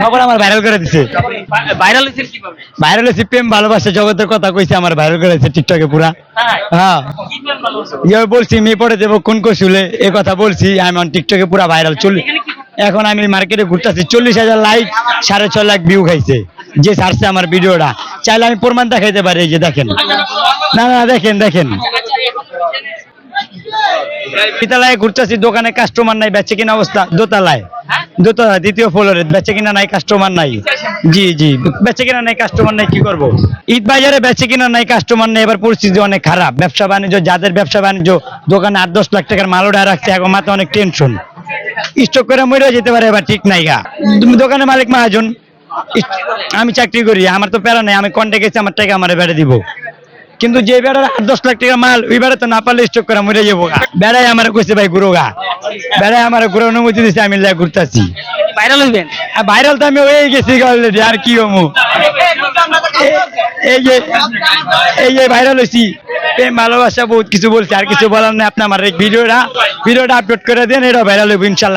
খবর আমার ভাইরাল করে দিছে। ভাইরাল হয়েছেন কীভাবে? ভাইরাল হয়েছে প্রেম ভালোবাসা জগতের কথা কইছে আমার ভাইরাল করেছে টিকটকে পুরা। হ্যাঁ। ভালোবাসা? ইয়ে বলছি মেয়ে পড়ে দেবো কোন কৌশলে? এ কথা বলছি আমি টিকটকে পুরা ভাইরাল চলি এখন আমি মার্কেটে ঘুরতেছি চল্লিশ হাজার লাইক সাড়ে ছ লাখ ভিউ খাইছে। যে ছাড়ছে আমার ভিডিওটা। চাইলে আমি প্রমাণ দেখাইতে পারি এই যে দেখেন। না না দেখেন দেখেন। তিতালায় ঘুরতেছি দোকানে কাস্টমার নাই বেচে কিনা অবস্থা দোতলায়। দোতলা দ্বিতীয় ফ্লোরে বেচে কিনা নাই কাস্টমার নাই। জি জি, বেচে কিনা নাই কাস্টমার নাই, কি করব? ঈদ বাজারে বেচে কিনা নাই কাস্টমার নাই, এবার পরিস্থিতি অনেক খারাপ। ব্যবসা বাণিজ্য, যাদের ব্যবসা বাণিজ্য, দোকানে আট, দশ লাখ টাকার মাল ওটা রাখছে, এখন মাথায় অনেক টেনশন স্টক করে মরে যেতে পারে, এবার ঠিক নাই গা। তুমি দোকানের মালিক, মহাজন আমি চাকরি করি, আমার তো প্যারা নাই, আমি কন্টে গেছি, আমার টাকা আমার বেড়ে দিব। কিন্তু যে বেড়ার আট, দশ লাখ টাকা মাল, ওই বেড়া তো না পারলে স্টক করে মরে যাব বেড়াই আমার কইছে, ভাই, ঘুরো গা। আমার ঘুরে অনুমতি দিচ্ছে আমি ঘুরতেছি। ভাইরাল হইবেন? ভাইরাল তো আমি হয়ে গেছি অলরেডি আর কি হমু? এই যে এই যে ভাইরাল হয়েছি প্রেম ভালোবাসা বহুত কিছু বলছে আর কিছু বলার নেই আপনি আমার ভিডিওটা ভিডিওটা আপলোড করে দেন এটা ভাইরাল হইব ইনশাল্লাহ।